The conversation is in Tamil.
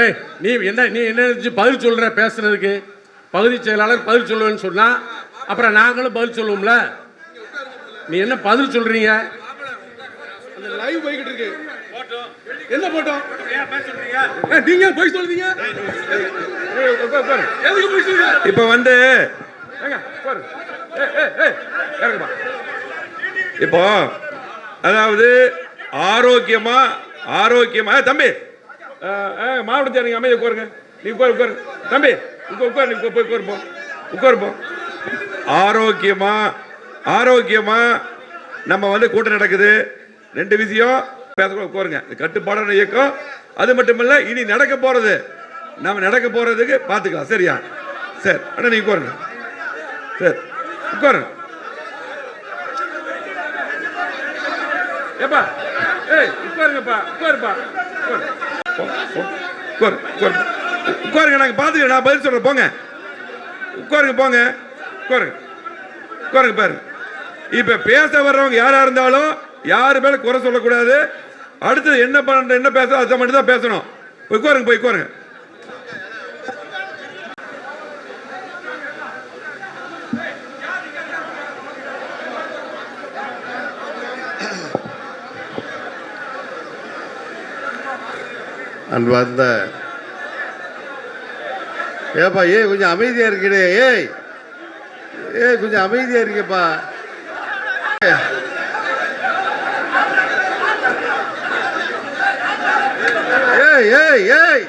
ஏய் நீ என்ன நீ என்ன நினைச்சு பதில் சொல்ற பேசுனதுக்கு பகுதி செயலாளர் பதில் சொல்லுவேன்னு சொன்னா அப்புறம் நாங்களும் பதில் சொல்லுவோம்ல? நீ என்ன பதில் சொல்றீங்க? அந்த லைவ் போய்கிட்டு இருக்கு. என்ன போட்டோம்? நீங்க போய் சொல்றீங்க? எதுக்கு போய் சொல்றீங்க? இப்ப வந்து. இப்போ அதாவது ஆரோக்கியமா ஆரோக்கியமா தம்பி மாவட்டத்தை அமைதியை மாவட்ட நீ உட்காரு உட்காரு. தம்பி உட்காரு உட்காரு நீ போய் கோருப்போம் உட்காருப்போம் ஆரோக்கியமா ஆரோக்கியமா நம்ம வந்து கூட்டம் நடக்குது. ரெண்டு விஷயம் பேச கோருங்க கட்டுப்பாடான இயக்கம் அது மட்டும் இல்லை இனி நடக்க போறது. நம்ம நடக்க போறதுக்கு பார்த்துக்கலாம் சரியா? சரி. அண்ணா நீங்க உட்காருங்க. சரி. உட்காருங்க ஏப்பா ஏய் உட்காருங்கப்பா உட்காருப்பா. உட்காரு. உட்காருங்க நாங்கள் பாத்துக்கிறோம். நான் பதில் சொல்கிறேன் போங்க. உட்காருங்க போங்க. உட்காருங்க உட்காருங்க பாருங்க இப்போ பேச வர்றவங்க யாராக இருந்தாலும் யாரு மேலே குறை சொல்லக்கூடாது. அடுத்தது என்ன பண்ணுற என்ன பேச அதை மட்டும் தான் பேசணும். போய் உட்காருங்க போய் உட்காருங்க. அன்பார்ந்த ஏப்பா ஏய் கொஞ்சம் அமைதியா இருக்கடே ஏய். ஏய் கொஞ்சம் அமைதியா இருக்கேப்பா. ஏய் ஏய் ஏய்.